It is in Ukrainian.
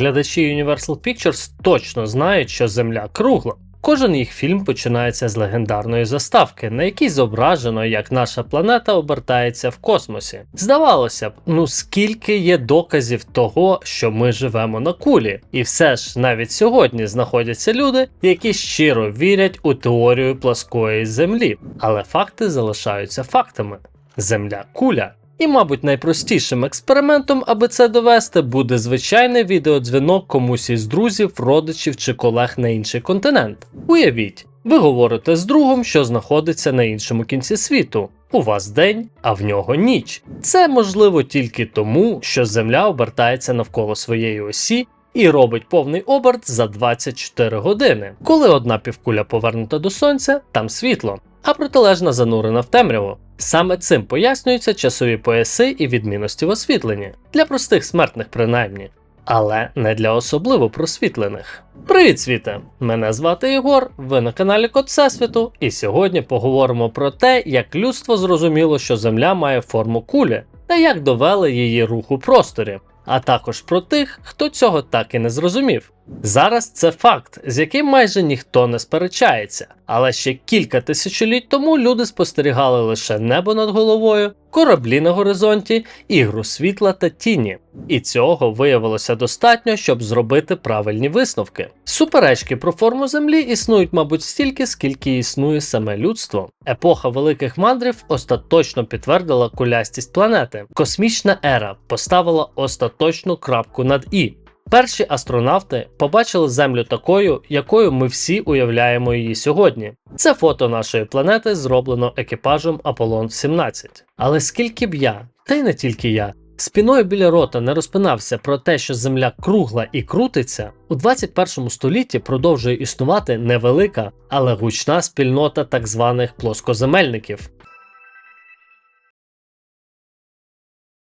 Глядачі Universal Pictures точно знають, що Земля кругла. Кожен їх фільм починається з легендарної заставки, на якій зображено, як наша планета обертається в космосі. Здавалося б, ну скільки є доказів того, що ми живемо на кулі, і все ж навіть сьогодні знаходяться люди, які щиро вірять у теорію плоскої землі, але факти залишаються фактами. Земля куля. І, мабуть, найпростішим експериментом, аби це довести, буде звичайний відеодзвінок комусь із друзів, родичів чи колег на інший континент. Уявіть, ви говорите з другом, що знаходиться на іншому кінці світу. У вас день, а в нього ніч. Це можливо тільки тому, що Земля обертається навколо своєї осі і робить повний оберт за 24 години. Коли одна півкуля повернута до сонця, там світло, а протилежна занурена в темряву. Саме цим пояснюються часові пояси і відмінності в освітленні для простих смертних, принаймні, але не для особливо просвітлених. Привіт, світе! Мене звати Єгор, ви на каналі Код Всесвіту, і сьогодні поговоримо про те, як людство зрозуміло, що Земля має форму кулі, та як довели її рух у просторі, а також про тих, хто цього так і не зрозумів. Зараз це факт, з яким майже ніхто не сперечається, але ще кілька тисячоліть тому люди спостерігали лише небо над головою, кораблі на горизонті, ігру світла та тіні. І цього виявилося достатньо, щоб зробити правильні висновки. Суперечки про форму Землі існують, мабуть, стільки, скільки існує саме людство. Епоха великих мандрів остаточно підтвердила кулястість планети. Космічна ера поставила остаточну крапку над і. Перші астронавти побачили Землю такою, якою ми всі уявляємо її сьогодні. Це фото нашої планети зроблено екіпажем Аполлон 17. Але скільки б я, та й не тільки я, спіною біля рота не розпинався про те, що Земля кругла і крутиться, у 21 столітті продовжує існувати невелика, але гучна спільнота так званих плоскоземельників.